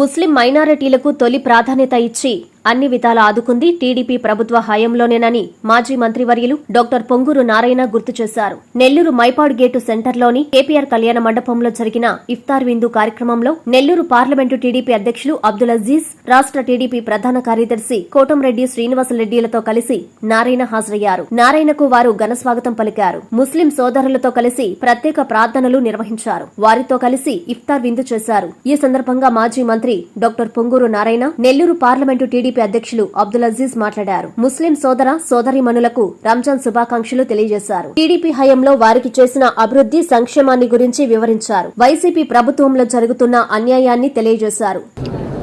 ముస్లిం మైనారిటీలకు తొలి ప్రాధాన్యత ఇచ్చి అన్ని విధాలా ఆదుకుంది టీడీపీ ప్రభుత్వ హయాంలోనేనని మాజీ మంత్రివర్యులు డాక్టర్ పొంగూరు నారాయణ గుర్తు చేశారు. నెల్లూరు మైపాడు గేటు సెంటర్లోని కేపీఆర్ కళ్యాణ మండపంలో జరిగిన ఇఫ్తార్ విందు కార్యక్రమంలో నెల్లూరు పార్లమెంటు టీడీపీ అధ్యక్షులు అబ్దుల్ అజీజ్ రాష్ట్ర టీడీపీ ప్రధాన కార్యదర్శి కోటంరెడ్డి శ్రీనివాసరెడ్డిలతో కలిసి నారాయణ హాజరయ్యారు. నారాయణకు వారు ఘన స్వాగతం పలికారు. ముస్లిం సోదరులతో కలిసి ప్రత్యేక ప్రార్థనలు నిర్వహించారు. వారితో కలిసి ఇఫ్తార్ విందు చేశారు. ఈ సందర్భంగా మాజీ మంత్రి doctor Ponguru Narayana Nellore parliament TDP అధ్యక్షులు అబ్దుల్ అజీజ్ మాట్లాడారు. ముస్లిం సోదర సోదరిమణులకు రంజాన్ శుభాకాంక్షలు తెలియజేశారు. టీడీపీ హయాంలో వారికి చేసిన అభివృద్ధి సంక్షేమాన్ని గురించి వివరించారు. వైసీపీ ప్రభుత్వంలో జరుగుతున్న అన్యాయాన్ని తెలియజేశారు.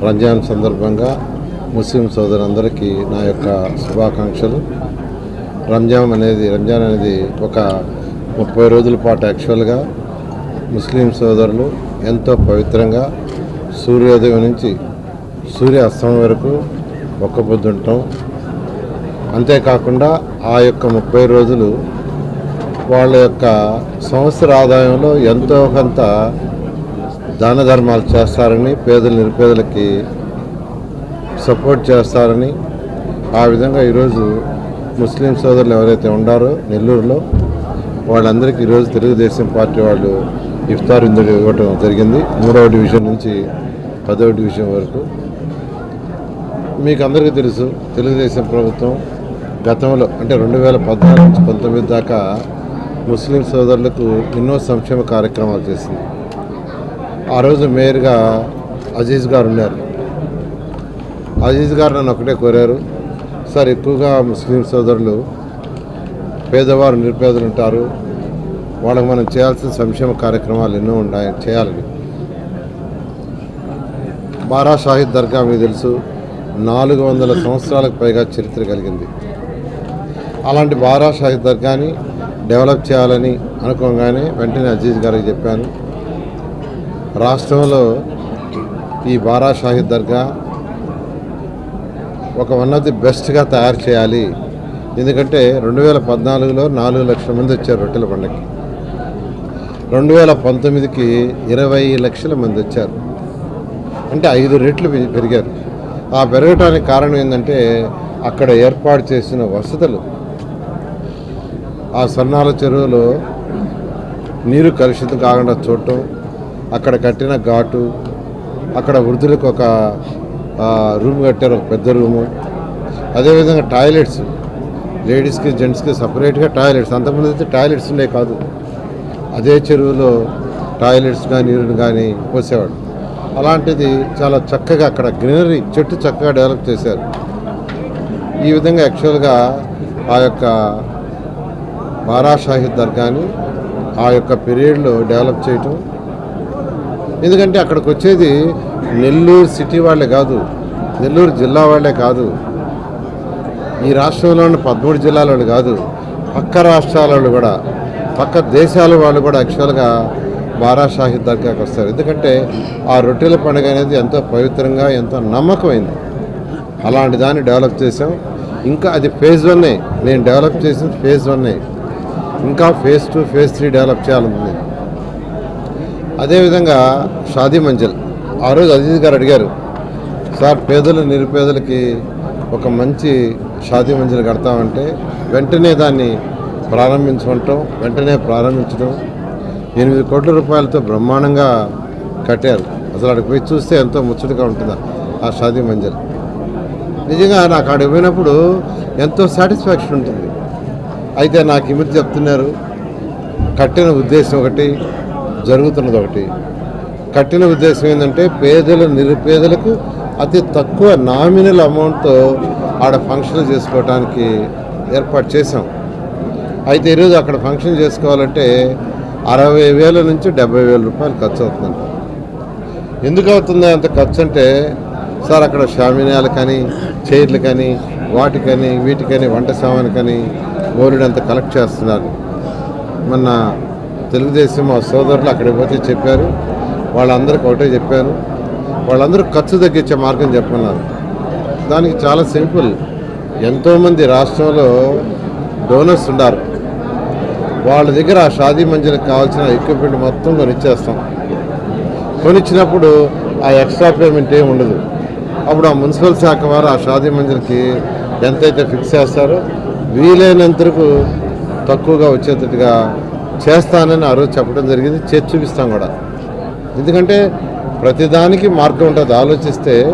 రంజాన్ సందర్భంగా ముస్లిం సోదరులందరికీ నా యొక్క శుభాకాంక్షలు. రంజాన్ అనేది రంజాన్ అనేది ఒక ముప్పై రోజుల పాటు యాక్చువల్గా ముస్లిం సోదరులు ఎంతో పవిత్రంగా సూర్యోదయం నుంచి సూర్య అస్తమయం వరకు ఒక్క పొద్దుంటాం అంతేకాకుండా ఆ యొక్క ముప్పై రోజులు వాళ్ళ యొక్క సంవత్సర ఆదాయంలో ఎంతో కొంత దాన ధర్మాలు చేస్తారని పేదలు నిరుపేదలకి సపోర్ట్ చేస్తారని ఆ విధంగా ఈరోజు ముస్లిం సోదరులు ఎవరైతే ఉండారో నెల్లూరులో వాళ్ళందరికీ ఈరోజు తెలుగుదేశం పార్టీ వాళ్ళు ఇఫ్తార్ ఇందుకు ఇవ్వటం జరిగింది. మూడవ డివిజన్ నుంచి పదవ డివిజన్ వరకు. మీకు అందరికీ తెలుసు తెలుగుదేశం ప్రభుత్వం గతంలో అంటే రెండు వేల పద్నాలుగు నుంచి పంతొమ్మిది దాకా ముస్లిం సోదరులకు ఎన్నో సంక్షేమ కార్యక్రమాలు చేసింది. ఆ రోజు మేయర్గా అజీజ్ గారు ఉన్నారు. అజీజ్ గారు నన్ను ఒకటే కోరారు సార్ ఎక్కువగా ముస్లిం సోదరులు పేదవారు నిరుపేదలు ఉంటారు వాళ్ళకి మనం చేయాల్సిన సంక్షేమ కార్యక్రమాలు ఎన్నో ఉన్నాయి చేయాలని. బారా షాహిద్ దర్గా మీకు తెలుసు నాలుగు వందల సంవత్సరాలకు పైగా చరిత్ర కలిగింది. అలాంటి బారా షాహిద్ దర్గాని డెవలప్ చేయాలని అనుకోగానే వెంటనే అజీజ్ గారికి చెప్పాను. రాష్ట్రంలో ఈ బారా షాహిద్ దర్గా ఒక వన్ ఆఫ్ ది బెస్ట్గా తయారు చేయాలి. ఎందుకంటే రెండు వేల పద్నాలుగులో నాలుగు లక్షల మంది వచ్చారు రొట్టెల పండుగకి రెండు వేల పంతొమ్మిదికి ఇరవై లక్షల మంది వచ్చారు. అంటే ఐదు రెట్లు పె- పెరిగారు. ఆ పెరగటానికి కారణం ఏంటంటే అక్కడ ఏర్పాటు చేసిన వసతులు. ఆ స్వర్ణాల చెరువులో నీరు కలుషితం కాకుండా చూడటం అక్కడ కట్టిన ఘాటు అక్కడ వృద్ధులకు ఒక రూమ్ కట్టారు ఒక పెద్ద రూము. అదేవిధంగా టాయిలెట్స్. లేడీస్కి జెంట్స్కి సపరేట్గా టాయిలెట్స్. అంతకుముందు అయితే టాయిలెట్స్ ఉండే కాదు. అదే చెరువులో టాయిలెట్స్ కానీ నీరుని కానీ పోసేవాడు అలాంటిది చాలా చక్కగా అక్కడ గ్రీనరీ చెట్టు చక్కగా డెవలప్ చేశారు. ఈ విధంగా యాక్చువల్గా ఆ యొక్క బారాషాహిద్ దర్గాని ఆ యొక్క పీరియడ్లో డెవలప్ చేయటం. ఎందుకంటే అక్కడికి వచ్చేది నెల్లూరు సిటీ వాళ్ళే కాదు నెల్లూరు జిల్లా వాళ్ళే కాదు. ఈ రాష్ట్రంలో ఉన్న పదమూడు జిల్లాల వాళ్ళు కాదు పక్క రాష్ట్రాల వాళ్ళు కూడా పక్క దేశాల వాళ్ళు కూడా యాక్చువల్గా బారా షాహిద్ దర్గాకి వస్తారు. ఎందుకంటే ఆ రొట్టెల పండుగ అనేది ఎంతో పవిత్రంగా ఎంతో నమ్మకమైంది. అలాంటి దాన్ని డెవలప్ చేసాం ఇంకా అది ఫేజ్ వన్నే. నేను డెవలప్ చేసిన ఫేజ్ వన్నే. ఇంకా phase two phase three develop చేయాలనుకుంది అదేవిధంగా షాదీ మంజిల్. ఆ రోజు అజీజ్ గారు అడిగారు సార్ పేదలు నిరుపేదలకి ఒక మంచి షాదీ మంజిల్ కడతామంటే వెంటనే దాన్ని ప్రారంభించుకుంటాం వెంటనే ప్రారంభించడం ఎనిమిది కోట్ల రూపాయలతో బ్రహ్మాండంగా కట్టారు. అసలు అక్కడికి పోయి చూస్తే ఎంతో ముచ్చటగా ఉంటుంది ఆ షాదీ మంజర్. నిజంగా నాకు అక్కడికి పోయినప్పుడు ఎంతో సాటిస్ఫాక్షన్ ఉంటుంది. అయితే నాకు ఈ చెప్తున్నారు. కట్టిన ఉద్దేశం ఒకటి జరుగుతున్నది ఒకటి. కట్టిన ఉద్దేశం ఏంటంటే పేదలు నిరుపేదలకు అతి తక్కువ నామినల్ అమౌంట్తో ఆడ ఫంక్షన్ చేసుకోవడానికి ఏర్పాటు చేసాం అయితే ఈరోజు అక్కడ ఫంక్షన్ చేసుకోవాలంటే అరవై వేల నుంచి డెబ్బై వేల రూపాయలు ఖర్చు అవుతుందంట. ఎందుకు అవుతుంది అంత ఖర్చు అంటే సార్ అక్కడ షామినాలు కానీ చైర్లు కానీ వాటికని వీటికని వంట సామాను కానీ బోలెడంత కలెక్ట్ చేస్తున్నారు. మొన్న తెలుగుదేశం మా సోదరులు అక్కడికి పోతే చెప్పారు. వాళ్ళందరికీ ఒకటే చెప్పాను వాళ్ళందరూ ఖర్చు తగ్గించే మార్గం చెప్పన్నారు దానికి చాలా సింపుల్. ఎంతోమంది రాష్ట్రంలో డోనర్స్ ఉన్నారు. వాళ్ళ దగ్గర ఆ షాదీ మంజిలకు కావాల్సిన ఎక్విప్మెంట్ మొత్తం కొనిచ్చేస్తాం. కొనిచ్చినప్పుడు ఆ ఎక్స్ట్రా పేమెంట్ ఏమి ఉండదు. అప్పుడు ఆ మున్సిపల్ శాఖ వారు ఆ షాదీ మంజిల్కి ఎంతైతే ఫిక్స్ చేస్తారో వీలైనంతకు తక్కువగా వచ్చేటట్టుగా చేస్తానని ఆ రోజు చెప్పడం జరిగింది. చేసి చూపిస్తాం కూడా. ఎందుకంటే ప్రతిదానికి మార్గం ఉంటుంది. ఆలోచిస్తే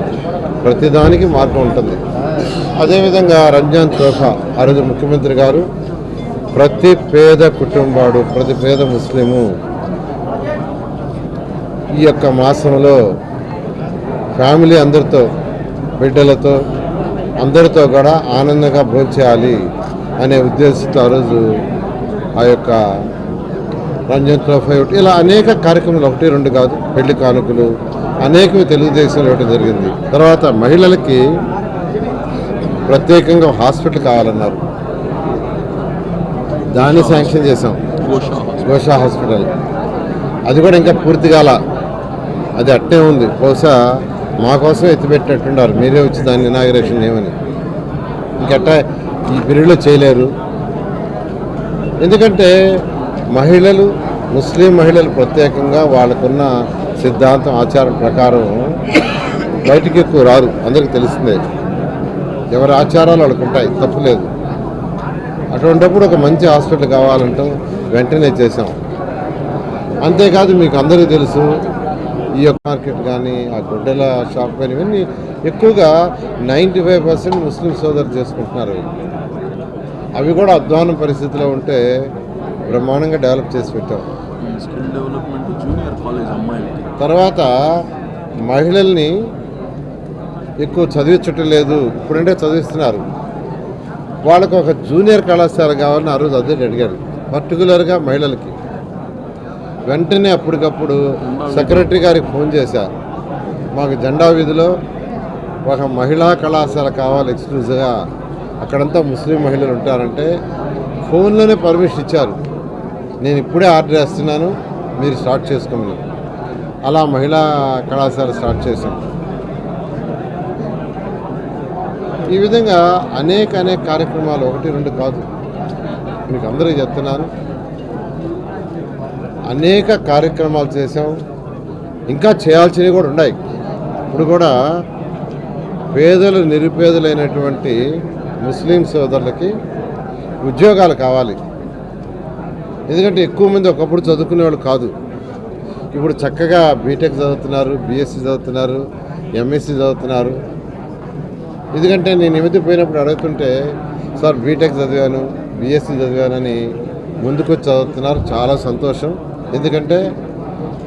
ప్రతిదానికి మార్గం ఉంటుంది. అదేవిధంగా రంజాన్ తోఫా ఆ రోజు ముఖ్యమంత్రి గారు ప్రతి పేద కుటుంబాడు ప్రతి పేద ముస్లిము ఈ యొక్క మాసంలో ఫ్యామిలీ అందరితో బిడ్డలతో అందరితో కూడా ఆనందంగా భోంచేయాలి అనే ఉద్దేశంతో ఆ రోజు ఆ యొక్క రంజన్ ట్రోఫీ ఒకటి ఇలా అనేక కార్యక్రమాలు ఒకటి రెండు కాదు పెళ్ళి కానుకలు అనేకవి తెలుగుదేశంలో ఇవ్వడం జరిగింది. తర్వాత మహిళలకి ప్రత్యేకంగా హాస్పిటల్ కావాలన్నారు. దాన్ని శాంక్షన్ చేసాం గోషా హాస్పిటల్. అది కూడా ఇంకా పూర్తి కాల. అది అట్టే ఉంది. బహుశా మా కోసం ఎత్తిపెట్టినట్టున్నారు. మీరే వచ్చి దాన్ని ఇనాగరేషన్ చేయమని. ఇంకట్టా ఈ పీరియడ్లో చేయలేరు. ఎందుకంటే మహిళలు ముస్లిం మహిళలు ప్రత్యేకంగా వాళ్ళకున్న సిద్ధాంతం ఆచారం ప్రకారం బయటికి ఎక్కువ రారు అందరికి తెలిసిందే ఎవరి ఆచారాలు వాళ్ళకు ఉంటాయి తప్పులేదు అటువంటిప్పుడు ఒక మంచి హాస్పిటల్ కావాలంటాం వెంటనే చేసాం అంతేకాదు మీకు అందరికీ తెలుసు ఈ యొక్క మార్కెట్ కానీ ఆ గుడ్డల షాప్ కానీ ఇవన్నీ ఎక్కువగా నైంటీ ఫైవ్ పర్సెంట్ ముస్లిం సోదరులు చేసుకుంటున్నారు. అవి కూడా అధ్వానం పరిస్థితిలో ఉంటే బ్రహ్మాండంగా డెవలప్ చేసి పెట్టాం. స్కిల్ డెవలప్మెంట్ జూనియర్ కాలేజ్ అమ్మాయిలకి. తర్వాత మహిళల్ని ఎక్కువ చదివించటం లేదు. ఇప్పుడంటే చదివిస్తున్నారు. వాళ్ళకు ఒక జూనియర్ కళాశాల కావాలని ఆ రోజు అదే అడిగారు. పర్టికులర్గా మహిళలకి. వెంటనే అప్పటికప్పుడు సెక్రటరీ గారికి ఫోన్ చేశారు మాకు జెండా వీధిలో ఒక మహిళా కళాశాల కావాలి ఎక్స్క్లూజివ్గా. అక్కడంతా ముస్లిం మహిళలు ఉంటారంటే ఫోన్లోనే పర్మిషన్ ఇచ్చారు. నేను ఇప్పుడే ఆర్డర్ చేస్తున్నాను మీరు స్టార్ట్ చేసుకోమని. అలా మహిళా కళాశాల స్టార్ట్ చేశాను ఈ విధంగా అనేక అనేక కార్యక్రమాలు ఒకటి రెండు కాదు. మీకు అందరికీ చెప్తున్నాను. అనేక కార్యక్రమాలు చేసాం ఇంకా చేయాల్సినవి కూడా ఉన్నాయి. ఇప్పుడు కూడా పేదలు నిరుపేదలైనటువంటి ముస్లిం సోదరులకి ఉద్యోగాలు కావాలి. ఎందుకంటే ఎక్కువ మంది ఒకప్పుడు చదువుకునే వాళ్ళు కాదు. ఇప్పుడు చక్కగా బీటెక్ చదువుతున్నారు బీఎస్సీ చదువుతున్నారు ఎంఎస్సీ చదువుతున్నారు. ఎందుకంటే నేను ఈ పోయినప్పుడు అడుగుతుంటే సార్ బీటెక్ చదివాను బీఎస్సీ చదివానని ముందుకు చదువుతున్నారు చాలా సంతోషం. ఎందుకంటే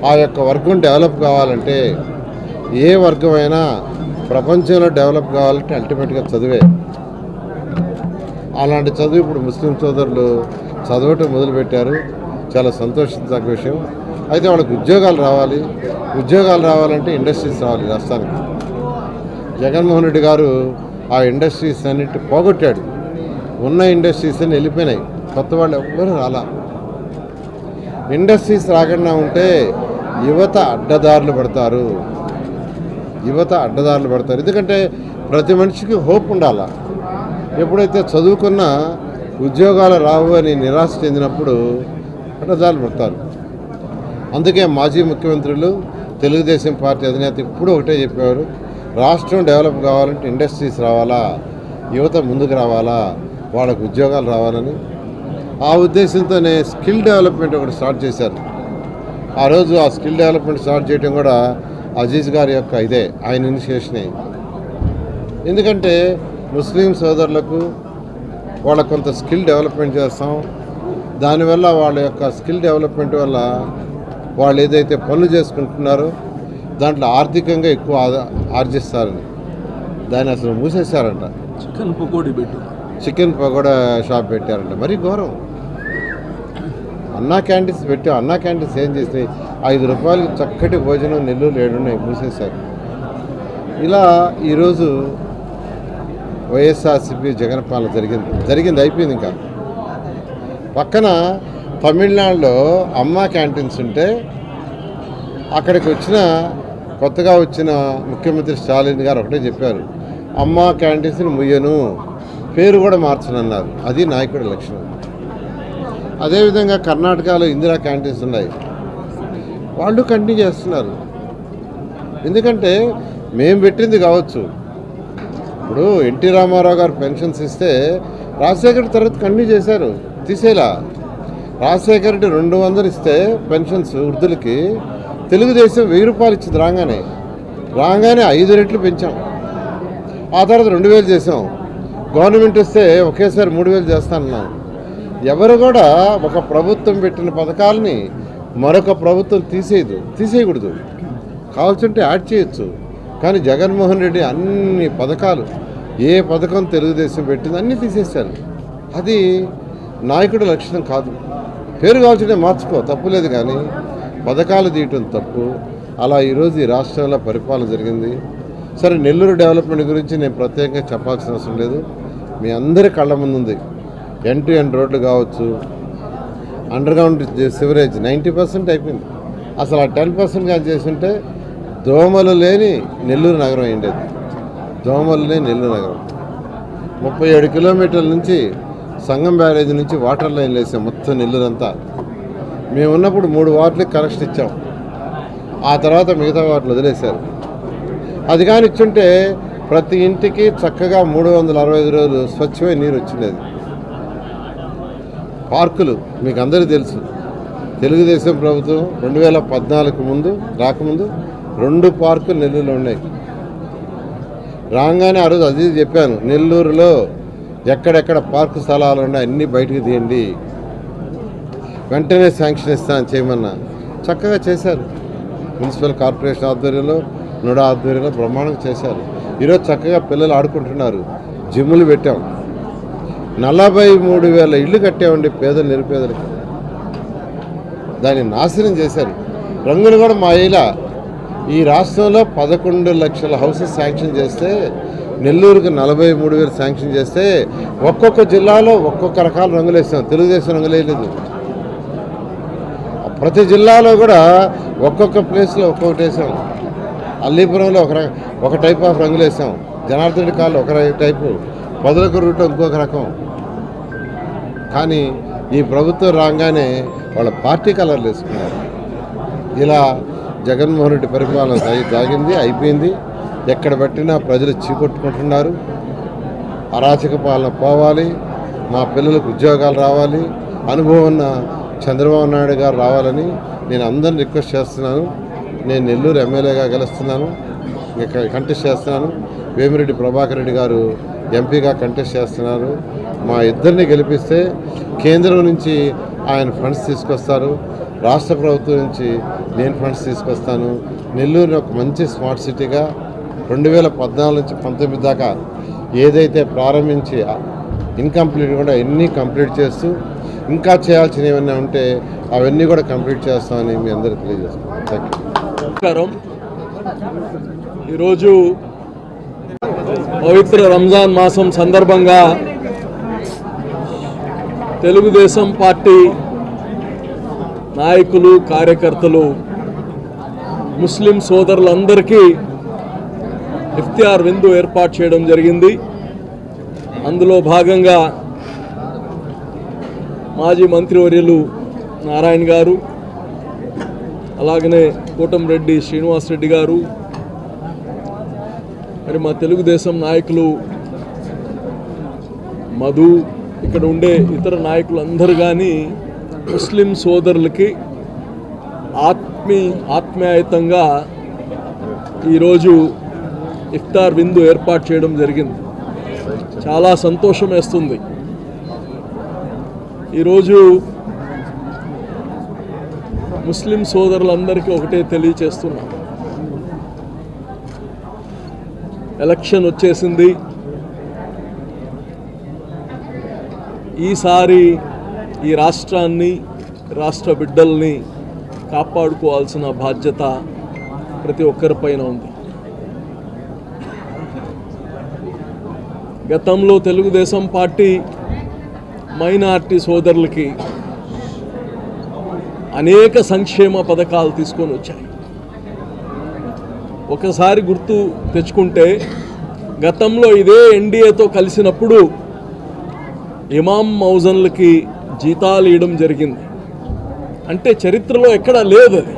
ఆ యొక్క వర్గం డెవలప్ కావాలంటే ఏ వర్గమైనా ప్రపంచంలో డెవలప్ కావాలంటే అల్టిమేట్గా చదివే. అలాంటి చదువు ఇప్పుడు ముస్లిం సోదరులు చదవటం మొదలుపెట్టారు. చాలా సంతోషించదగ్గ విషయం. అయితే వాళ్ళకి ఉద్యోగాలు రావాలి. ఉద్యోగాలు రావాలంటే ఇండస్ట్రీస్ రావాలి రాష్ట్రానికి. జగన్మోహన్ రెడ్డి గారు ఆ ఇండస్ట్రీస్ అన్నిటి పోగొట్టాడు. ఉన్న ఇండస్ట్రీస్ అన్ని వెళ్ళిపోయినాయి. కొత్త వాళ్ళు ఎవ్వరూ రాలా. ఇండస్ట్రీస్ రాకుండా ఉంటే యువత అడ్డదారులు పడతారు. యువత అడ్డదారులు పడతారు. ఎందుకంటే ప్రతి మనిషికి హోప్ ఉండాల. ఎప్పుడైతే చదువుకున్న ఉద్యోగాలు రావు అని నిరాశ చెందినప్పుడు అడ్డదారులు పడతారు. అందుకే మాజీ ముఖ్యమంత్రులు తెలుగుదేశం పార్టీ అధినేత ఇప్పుడు ఒకటే చెప్పేవారు. రాష్ట్రం డెవలప్ కావాలంటే ఇండస్ట్రీస్ రావాలా? యువత ముందుకు రావాలా? వాళ్ళకు ఉద్యోగాలు రావాలని? ఆ ఉద్దేశంతోనే స్కిల్ డెవలప్మెంట్ ఒకటి స్టార్ట్ చేశారు. ఆ రోజు ఆ స్కిల్ డెవలప్మెంట్ స్టార్ట్ చేయడం కూడా అజీజ్ గారి యొక్క ఇదే ఆయన ఇనిషియేషనే. ఎందుకంటే ముస్లిం సోదరులకు వాళ్ళ కొంత స్కిల్ డెవలప్మెంట్ చేస్తాం. దానివల్ల వాళ్ళ యొక్క స్కిల్ డెవలప్మెంట్ వల్ల వాళ్ళు ఏదైతే పనులు చేసుకుంటున్నారో దాంట్లో ఆర్థికంగా ఎక్కువ ఆర్జిస్తారని. దాన్ని అసలు మూసేశారంట. చికెన్ పకోడీ పెట్టు. చికెన్ పకోడా షాప్ పెట్టారంట. మరీ ఘోరం. అన్నా క్యాంటీన్స్ పెట్టాం అన్నా క్యాంటీన్స్ ఏం చేసినాయి ఐదు రూపాయలకి చక్కటి భోజనం నెల్లూరు ఏడున్నాయి మూసేశారు. ఇలా ఈరోజు వైఎస్ఆర్సీపీ జగన్ పాలన జరిగింది. జరిగింది అయిపోయింది ఇంకా. పక్కన తమిళనాడులో అమ్మా క్యాంటీన్స్ ఉంటే అక్కడికి వచ్చిన కొత్తగా వచ్చిన ముఖ్యమంత్రి స్టాలిన్ గారు ఒకటే చెప్పారు అమ్మ క్యాంటీన్స్ని ముయ్యను పేరు కూడా మార్చనన్నారు. అది నాయకుడి లక్షణం అదేవిధంగా కర్ణాటకలో ఇందిరా క్యాంటీన్స్ ఉన్నాయి. వాళ్ళు కంటిన్యూ చేస్తున్నారు. ఎందుకంటే మేము పెట్టింది కావచ్చు. ఇప్పుడు ఎన్టీ రామారావు గారు పెన్షన్స్ ఇస్తే రాజశేఖర్ తర్వాత కంటిన్యూ చేశారు. తీసేలా. రాజశేఖర్ రెడ్డి రెండు వందలు ఇస్తే పెన్షన్స్ వృద్ధులకి తెలుగుదేశం వెయ్యి రూపాయలు ఇచ్చింది రాగానే. రాగానే ఐదు రెట్లు పెంచాం. ఆ తర్వాత రెండు వేలు చేసాం గవర్నమెంట్ వస్తే ఒకేసారి మూడు వేలు చేస్తానన్నాం. ఎవరు కూడా ఒక ప్రభుత్వం పెట్టిన పథకాలని మరొక ప్రభుత్వం తీసేయదు తీసేయకూడదు. కావాల్సింటే యాడ్ చేయొచ్చు. కానీ జగన్మోహన్ రెడ్డి అన్ని పథకాలు ఏ పథకం తెలుగుదేశం పెట్టింది అన్నీ తీసేశారు. అది నాయకుడి లక్షణం కాదు. పేరు కావాల్సింటే మార్చుకో తప్పులేదు కానీ పథకాలు తీయటం తప్పు. అలా ఈరోజు ఈ రాష్ట్రంలో పరిపాలన జరిగింది. సరే నెల్లూరు డెవలప్మెంట్ గురించి నేను ప్రత్యేకంగా చెప్పాల్సిన అవసరం లేదు. మీ అందరి కళ్ళ ముందు ఉంది ఎన్ టు ఎన్ రోడ్లు కావచ్చు అండర్గ్రౌండ్ సివరేజ్ నైంటీ పర్సెంట్ అయిపోయింది. అసలు ఆ టెన్ పర్సెంట్ కానీ చేస్తుంటే దోమలు లేని నెల్లూరు నగరం అయ్యేది దోమలు లేని నెల్లూరు నగరం. ముప్పై ఏడు కిలోమీటర్ల నుంచి సంగం బ్యారేజ్ నుంచి వాటర్ లైన్ వేసాం మొత్తం నెల్లూరు అంతా మేము ఉన్నప్పుడు మూడు వార్డులకు కనెక్షన్ ఇచ్చాం. ఆ తర్వాత మిగతా వాటిని వదిలేశారు. అది కానీ ఇచ్చుంటే ప్రతి ఇంటికి చక్కగా మూడు వందల అరవై ఐదు రోజులు స్వచ్ఛమైన నీరు వచ్చిండేది. పార్కులు మీకు అందరికీ తెలుసు. తెలుగుదేశం ప్రభుత్వం రెండు వేల పద్నాలుగు ముందు రాకముందు రెండు పార్కులు నెల్లూరులో ఉన్నాయి. రాగానే ఆ రోజు అది చెప్పాను నెల్లూరులో ఎక్కడెక్కడ పార్కు స్థలాలు ఉన్నాయి అన్నీ బయటకు తీయండి. వెంటనే శాంక్షన్ ఇస్తాను చేయమన్నా చక్కగా చేశారు. మున్సిపల్ కార్పొరేషన్ ఆధ్వర్యంలో నుడా ఆధ్వర్యంలో బ్రహ్మాండంగా చేశారు. ఈరోజు చక్కగా పిల్లలు ఆడుకుంటున్నారు. జిమ్ములు పెట్టాం. నలభై మూడు వేల ఇళ్ళు కట్టామండి పేదలు నిరుపేదలకి. దాన్ని నాశనం చేశారు. రంగులు కూడా మా ఇలా ఈ రాష్ట్రంలో పదకొండు లక్షల హౌసెస్ శాంక్షన్ చేస్తే నెల్లూరుకు నలభై మూడు వేలు శాంక్షన్ చేస్తే ఒక్కొక్క జిల్లాలో ఒక్కొక్క రకాల రంగులు వేసాం తెలుగుదేశం రంగులు వేయలేదు. ప్రతి జిల్లాలో కూడా ఒక్కొక్క ప్లేస్లో ఒక్కొక్కటి వేసాం. అల్లీపురంలో ఒక ఒక టైప్ ఆఫ్ రంగులు వేసాం. జనార్దన్ కాళ్ళు ఒక టైపు పొదలకు రూట్ ఇంకొక రకం. కానీ ఈ ప్రభుత్వం రాగానే వాళ్ళ పార్టీ కలర్లు వేసుకున్నారు. ఇలా జగన్మోహన్ రెడ్డి పరిపాలన సాగింది అయిపోయింది. ఎక్కడ పెట్టినా ప్రజలు చీకొట్టుకుంటున్నారు. అరాచక పాలన పోవాలి. మా పిల్లలకు ఉద్యోగాలు రావాలి. అనుభవం ఉన్న చంద్రబాబు నాయుడు గారు రావాలని నేను అందరిని రిక్వెస్ట్ చేస్తున్నాను. నేను నెల్లూరు ఎమ్మెల్యేగా గెలుస్తున్నాను. కంటెస్ట్ చేస్తున్నాను. వేమిరెడ్డి ప్రభాకర్ రెడ్డి గారు ఎంపీగా కంటెస్ట్ చేస్తున్నారు. మా ఇద్దరిని గెలిపిస్తే కేంద్రం నుంచి ఆయన ఫండ్స్ తీసుకొస్తారు. రాష్ట్ర ప్రభుత్వం నుంచి నేను ఫండ్స్ తీసుకొస్తాను. నెల్లూరుని ఒక మంచి స్మార్ట్ సిటీగా రెండు వేల పద్నాలుగు నుంచి పంతొమ్మిది దాకా ఏదైతే ప్రారంభించి ఇన్కంప్లీట్ కూడా ఎన్ని కంప్లీట్ చేస్తూ ఇంకా చేయాల్సినవి ఏమైనా ఉంటే అవన్నీ కూడా కంప్లీట్ చేస్తామని మీ అందరికీ తెలియజేస్తాం. థ్యాంక్ నమస్కారం. ఈరోజు పవిత్ర రంజాన్ మాసం సందర్భంగా తెలుగుదేశం పార్టీ నాయకులు కార్యకర్తలు ముస్లిం సోదరులందరికీ ఇఫ్తియార్ విందు ఏర్పాటు చేయడం జరిగింది. అందులో భాగంగా మాజీ మంత్రివర్యులు నారాయణ గారు అలాగనే కోటంరెడ్డి శ్రీనివాసరెడ్డి గారు మరి మా తెలుగుదేశం నాయకులు మధు ఇక్కడ ఉండే ఇతర నాయకులు అందరూ కానీ ముస్లిం సోదరులకి ఆత్మీ ఆత్మీయతంగా ఈరోజు ఇఫ్తార్ విందు ఏర్పాటు చేయడం జరిగింది. చాలా సంతోషం వేస్తుంది. ఈరోజు ముస్లిం సోదరులందరికీ ఒకటే తెలియచేస్తున్నా. ఎలక్షన్ వచ్చేసింది. ఈసారి ఈ రాష్ట్రాన్ని రాష్ట్ర బిడ్డల్ని కాపాడుకోవాల్సిన బాధ్యత ప్రతి ఒక్కరిపైన ఉంది. గతంలో తెలుగుదేశం పార్టీ మైనార్టీ సోదరులకి అనేక సంక్షేమ పథకాలు తీసుకొని వచ్చాయి. ఒకసారి గుర్తు తెచ్చుకుంటే గతంలో ఇదే ఎన్డీఏతో కలిసినప్పుడు ఇమాం మౌజన్లకి జీతాలు ఇవ్వడం జరిగింది. అంటే చరిత్రలో ఎక్కడా లేదు అది.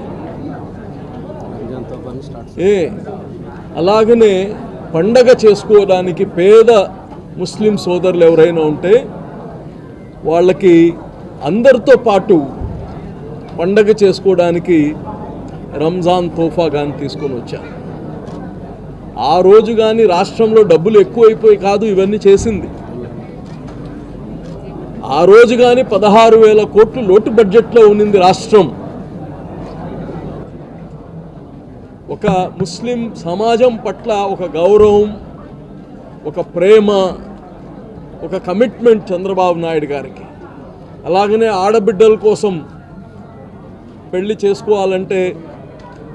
ఏ అలాగనే పండగ చేసుకోవడానికి పేద ముస్లిం సోదరులు ఎవరైనా ఉంటే వాళ్ళకి అందరితో పాటు పండగ చేసుకోవడానికి రంజాన్ తోఫా కానీ తీసుకొని వచ్చారు ఆ రోజు కానీ రాష్ట్రంలో డబ్బులు ఎక్కువైపోయి కాదు ఇవన్నీ చేసింది. ఆ రోజు కానీ పదహారు వేల కోట్లు లోటు బడ్జెట్లో ఉన్నింది రాష్ట్రం. ఒక ముస్లిం సమాజం పట్ల ఒక గౌరవం ఒక ప్రేమ ఒక కమిట్మెంట్ చంద్రబాబు నాయుడు గారికి. అలాగనే ఆడబిడ్డల కోసం పెళ్ళి చేసుకోవాలంటే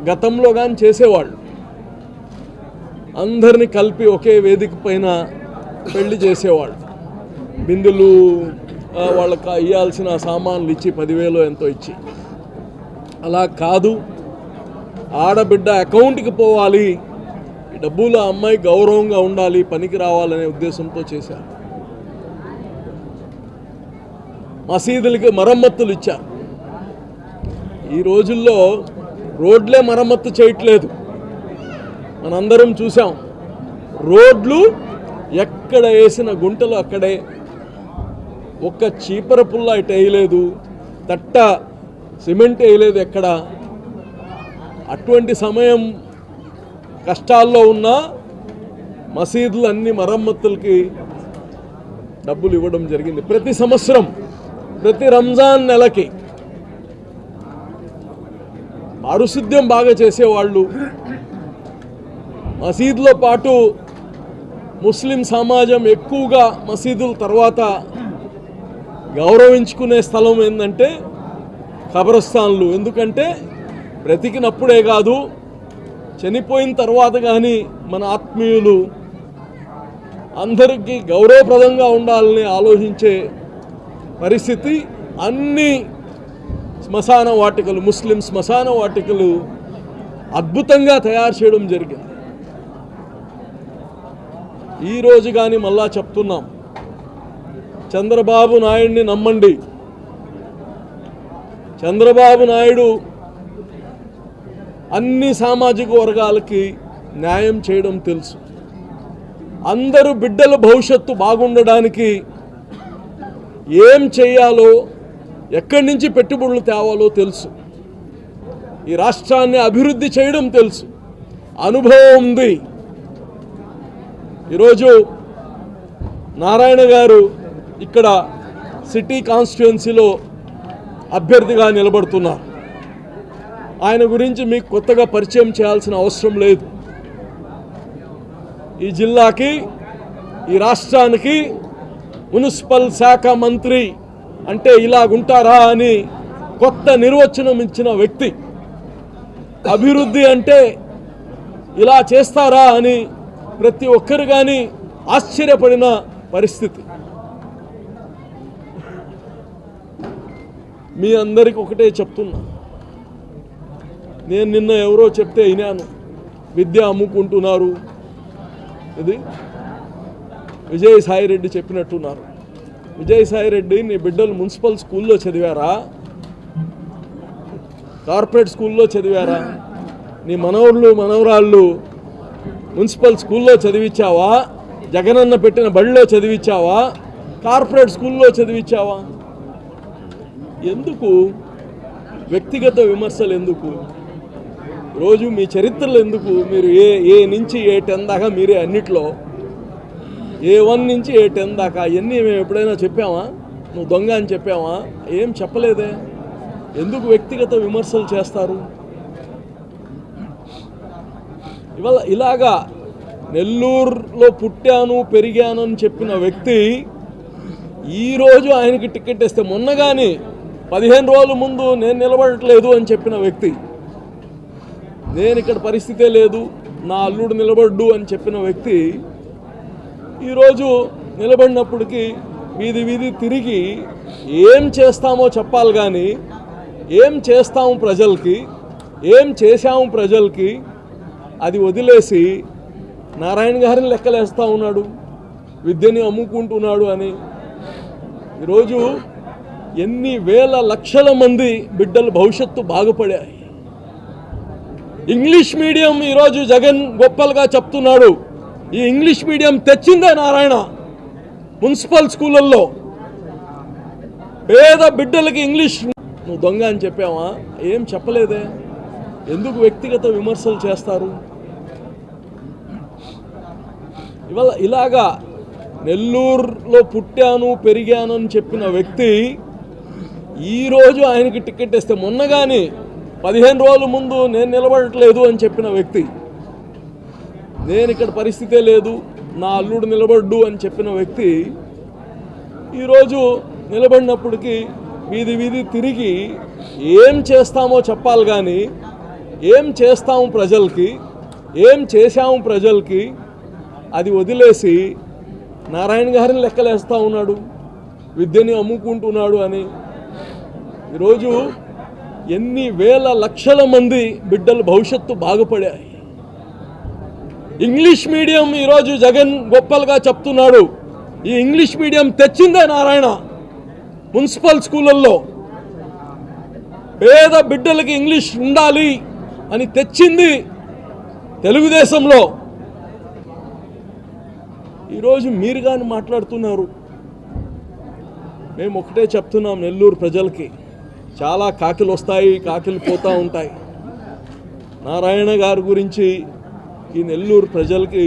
గతంలో కానీ చేసేవాళ్ళు. అందరిని కలిపి ఒకే వేదిక పైన పెళ్ళి చేసేవాళ్ళు. బిందులు వాళ్ళకి ఇవ్వాల్సిన సామాన్లు ఇచ్చి పదివేలు ఎంతో ఇచ్చి. అలా కాదు. ఆడబిడ్డ అకౌంట్కి పోవాలి. డబ్బులు ఆ అమ్మాయి గౌరవంగా ఉండాలి పనికి రావాలనే ఉద్దేశంతో చేశారు. మసీదులకి మరమ్మతులు ఇచ్చారు. ఈ రోజుల్లో రోడ్లే మరమ్మత్తు చేయట్లేదు. మనందరం చూసాం. రోడ్లు ఎక్కడ వేసిన గుంటలు అక్కడే. ఒక్క చీపర పుల్ల ఇటు వేయలేదు. తట్ట సిమెంట్ వేయలేదు ఎక్కడ. అటువంటి సమయం కష్టాల్లో ఉన్న మసీదులు అన్ని మరమ్మతులకి డబ్బులు ఇవ్వడం జరిగింది. ప్రతి సంవత్సరం ప్రతి రంజాన్ నెలకి పారుశుద్ధ్యం బాగా చేసేవాళ్ళు. మసీదులో పాటు ముస్లిం సమాజం ఎక్కువగా మసీదుల తర్వాత గౌరవించుకునే స్థలం ఏంటంటే కబరస్థాన్లు. ఎందుకంటే బ్రతికినప్పుడే కాదు చనిపోయిన తర్వాత కానీ మన ఆత్మీయులు అందరికీ గౌరవప్రదంగా ఉండాలని ఆలోచించే పరిస్థితి అన్ని శ్మశాన వాటికలు ముస్లిం శ్మశాన వాటికలు అద్భుతంగా తయారు చేయడం జరిగింది. ఈరోజు కానీ మళ్ళా చెప్తున్నాం చంద్రబాబు నాయుడిని నమ్మండి. చంద్రబాబు నాయుడు అన్ని సామాజిక వర్గాలకి న్యాయం చేయడం తెలుసు. అందరూ బిడ్డల భవిష్యత్తు బాగుండడానికి ఏం చేయాలో ఎక్కడి నుంచి పెట్టుబడులు తేవాలో తెలుసు. ఈ రాష్ట్రాన్ని అభివృద్ధి చేయడం తెలుసు. అనుభవం ఉంది. ఈరోజు నారాయణ గారు ఇక్కడ సిటీ కాన్స్టిట్యుయెన్సీలో అభ్యర్థిగా నిలబడుతున్నారు. ఆయన గురించి మీకు కొత్తగా పరిచయం చేయాల్సిన అవసరం లేదు. ఈ జిల్లాకి ఈ రాష్ట్రానికి మున్సిపల్ శాఖ మంత్రి అంటే ఇలాగుంటారా అని కొత్త నిర్వచనం ఇచ్చిన వ్యక్తి. అభివృద్ధి అంటే ఇలా చేస్తారా అని ప్రతి ఒక్కరు కానీ ఆశ్చర్యపడిన పరిస్థితి. మీ అందరికి ఒకటే చెప్తున్నా. నేను నిన్న ఎవరో చెప్తే వినాను. విద్య అమ్ముకుంటున్నారు. ఇది విజయసాయిరెడ్డి చెప్పినట్టున్నారు. విజయసాయిరెడ్డి నీ బిడ్డలు మున్సిపల్ స్కూల్లో చదివారా? కార్పొరేట్ స్కూల్లో చదివారా? నీ మనవళ్ళు మనవరాళ్ళు మున్సిపల్ స్కూల్లో చదివించావా? జగనన్న పెట్టిన బడిలో చదివించావా? కార్పొరేట్ స్కూల్లో చదివించావా? ఎందుకు? వ్యక్తిగత విమర్శలు ఎందుకు? రోజు మీ చరిత్రలు ఎందుకు? మీరు ఏ ఏ నుంచి ఏ టెన్ దాకా మీరే అన్నిట్లో ఏ వన్ నుంచి ఏ టెన్ దాకా అవన్నీ మేము ఎప్పుడైనా చెప్పామా? నువ్వు దొంగ అని చెప్పామా ఏం చెప్పలేదే? ఎందుకు వ్యక్తిగత విమర్శలు చేస్తారు? ఇవాళ ఇలాగా నెల్లూరులో పుట్టాను పెరిగాను అని చెప్పిన వ్యక్తి ఈరోజు ఆయనకి టికెట్ ఇస్తే మొన్న కానీ పదిహేను రోజుల ముందు నేను నిలబడట్లేదు అని చెప్పిన వ్యక్తి. నేను ఇక్కడ పరిస్థితే లేదు నా అల్లుడు నిలబడ్డు అని చెప్పిన వ్యక్తి ఈరోజు నిలబడినప్పటికీ వీధి వీధి తిరిగి ఏం చేస్తామో చెప్పాలి కానీ ఏం చేస్తాము ప్రజలకి ఏం చేశాము ప్రజలకి అది వదిలేసి నారాయణ గారిని లెక్కలేస్తూ ఉన్నాడు విద్యని అమ్ముకుంటున్నాడు అని. ఈరోజు ఎన్ని వేల లక్షల మంది బిడ్డలు భవిష్యత్తు బాగుపడాయి. ఇంగ్లీష్ మీడియం ఈరోజు జగన్ గొప్పలుగా చెప్తున్నాడు. ఈ ఇంగ్లీష్ మీడియం తెచ్చిందే నారాయణ మున్సిపల్ స్కూళ్ళల్లో. పేద బిడ్డలకి ఇంగ్లీష్ నువ్వు దొంగ అని చెప్పావా? ఏం చెప్పలేదే? ఎందుకు వ్యక్తిగత విమర్శలు చేస్తారు? ఇవాళ ఇలాగా నెల్లూరులో పుట్టాను పెరిగాను అని చెప్పిన వ్యక్తి ఈరోజు ఆయనకి టికెట్ ఇస్తే మొన్న కానీ పదిహేను రోజుల ముందు నేను నిలబడట్లేదు అని చెప్పిన వ్యక్తి. నేను ఇక్కడ పరిస్థితే లేదు నా అల్లుడు నిలబడ్డు అని చెప్పిన వ్యక్తి ఈరోజు నిలబడినప్పటికీ వీధి వీధి తిరిగి ఏం చేస్తామో చెప్పాలి కానీ ఏం చేస్తాము ప్రజలకి ఏం చేశాము ప్రజలకి అది వదిలేసి నారాయణ గారిని లెక్కలేస్తూ ఉన్నాడు విద్యని అమ్ముకుంటున్నాడు అని. ఈరోజు ఎన్ని వేల లక్షల మంది బిడ్డల భవిష్యత్తు బాగుపడాయి. ఇంగ్లీష్ మీడియం ఈరోజు జగన్ గొప్పలుగా చెప్తున్నాడు. ఈ ఇంగ్లీష్ మీడియం తెచ్చిందే నారాయణ మున్సిపల్ స్కూళ్ళల్లో. పేద బిడ్డలకి ఇంగ్లీష్ ఉండాలి అని తెచ్చింది తెలుగుదేశంలో. ఈరోజు మీరు కానీ మాట్లాడుతున్నారు. మేము ఒకటే చెప్తున్నాం నెల్లూరు ప్రజలకి. చాలా కాకిలు వస్తాయి కాకిలు పోతూ ఉంటాయి. నారాయణ గారి గురించి ఈ నెల్లూరు ప్రజలకి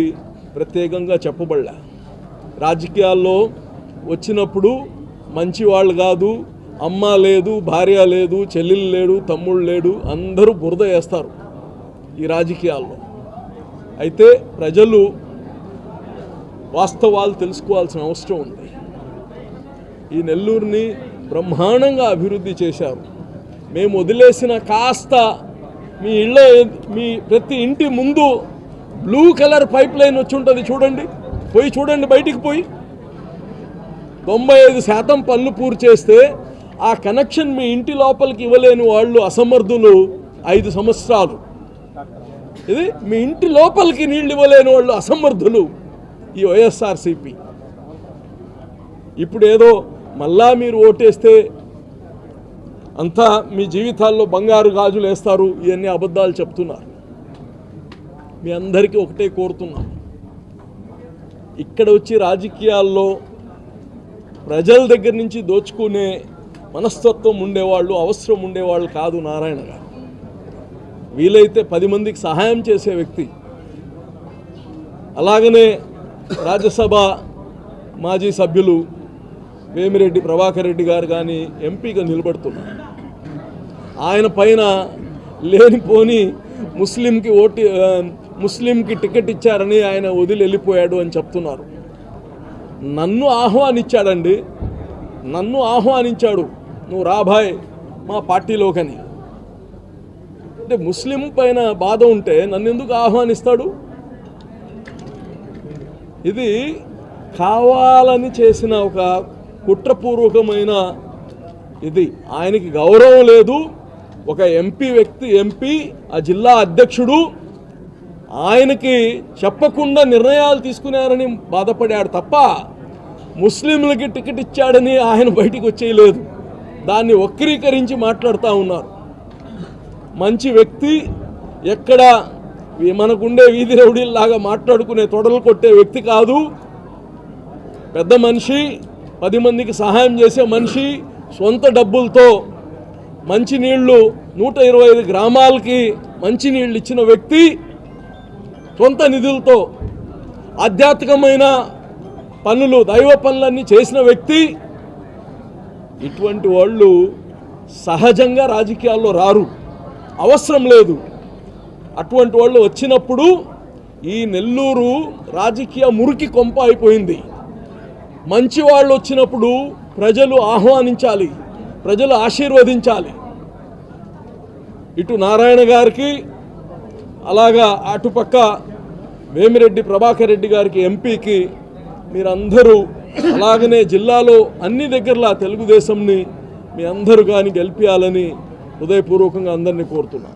ప్రత్యేకంగా చెప్పబడలే. రాజకీయాల్లో వచ్చినప్పుడు మంచి వాళ్ళు కాదు అమ్మ లేదు భార్య లేదు చెల్లెలు లేడు తమ్ముడు లేడు అందరూ బురద వేస్తారు ఈ రాజకీయాల్లో. అయితే ప్రజలు వాస్తవాలు తెలుసుకోవాల్సిన అవసరం ఉంది. ఈ నెల్లూరుని బ్రహ్మాండంగా అభివృద్ధి చేశారు. మేము వదిలేసిన కాస్త మీ ఇళ్ళ మీ ప్రతి ఇంటి ముందు బ్లూ కలర్ పైప్ లైన్ వచ్చి ఉంటుంది చూడండి. పోయి చూడండి బయటికి పోయి. తొంభై ఐదు శాతం పనులు పూర్తి చేస్తే ఆ కనెక్షన్ మీ ఇంటి లోపలికి ఇవ్వలేని వాళ్ళు అసమర్థులు ఐదు సంవత్సరాలు. ఇది మీ ఇంటి లోపలికి నీళ్ళు ఇవ్వలేని వాళ్ళు అసమర్థులు ఈ వైఎస్ఆర్సిపి. ఇప్పుడు ఏదో మళ్ళా మీరు ఓటేస్తే అంతా మీ జీవితాల్లో బంగారు గాజులు వేస్తారు ఇవన్నీ అబద్ధాలు చెప్తున్నారు. మీ అందరికీ ఒకటే కోరుతున్నాం. ఇక్కడ వచ్చి రాజకీయాల్లో ప్రజల దగ్గర నుంచి దోచుకునే మనస్తత్వం ఉండేవాళ్ళు అవసరం ఉండేవాళ్ళు కాదు నారాయణ గారు. వీలైతే పది మందికి సహాయం చేసే వ్యక్తి. అలాగనే రాజ్యసభ మాజీ సభ్యులు వేమిరెడ్డి ప్రభాకర్ రెడ్డి గారు కానీ ఎంపీగా నిలబడుతున్నారు ఆయన పైన లేనిపోని ముస్లింకి ఓటు ముస్లింకి టికెట్ ఇచ్చారని ఆయన వదిలి వెళ్ళిపోయాడు అని చెప్తున్నారు. నన్ను ఆహ్వానించాడండి. నన్ను ఆహ్వానించాడు. నువ్వు రాబాయ్ మా పార్టీలోకని. అంటే ముస్లిం పైన బాధ ఉంటే నన్ను ఎందుకు ఆహ్వానిస్తాడు? ఇది కావాలని చేసిన ఒక కుట్రపూర్వకమైన ఇది. ఆయనకి గౌరవం లేదు. ఒక ఎంపీ వ్యక్తి ఎంపీ ఆ జిల్లా అధ్యక్షుడు ఆయనకి చెప్పకుండా నిర్ణయాలు తీసుకున్నారని బాధపడాడు తప్ప ముస్లింలకి టికెట్ ఇచ్చాడని ఆయన బయటికి వచ్చేయలేదు. దాన్ని వక్రీకరించి మాట్లాడుతూ ఉన్నారు. మంచి వ్యక్తి ఎక్కడ మనకుండే వీధి రౌడీల్లాగా మాట్లాడుకునే తొడలు కొట్టే వ్యక్తి కాదు. పెద్ద మనిషి పది మందికి సహాయం చేసే మనిషి సొంత డబ్బులతో మంచినీళ్ళు నూట ఇరవై ఐదు గ్రామాలకి మంచినీళ్ళు ఇచ్చిన వ్యక్తి సొంత నిధులతో ఆధ్యాత్మికమైన పనులు దైవ పనులన్నీ చేసిన వ్యక్తి ఇటువంటి వాళ్ళు సహజంగా రాజకీయాల్లో రారు. అవసరం లేదు. అటువంటి వాళ్ళు వచ్చినప్పుడు ఈ నెల్లూరు రాజకీయ మురికి కొంప అయిపోయింది. మంచి వాళ్ళు వచ్చినప్పుడు ప్రజలు ఆహ్వానించాలి ప్రజలు ఆశీర్వదించాలి. ఇటు నారాయణ గారికి అలాగా అటుపక్క వేమిరెడ్డి ప్రభాకర్ రెడ్డి గారికి ఎంపీకి మీరందరూ అలాగనే జిల్లాలో అన్ని దగ్గరలా తెలుగుదేశంని మీ అందరూ కానీ గెలిపించాలని హృదయపూర్వకంగా అందరినీ కోరుతున్నాను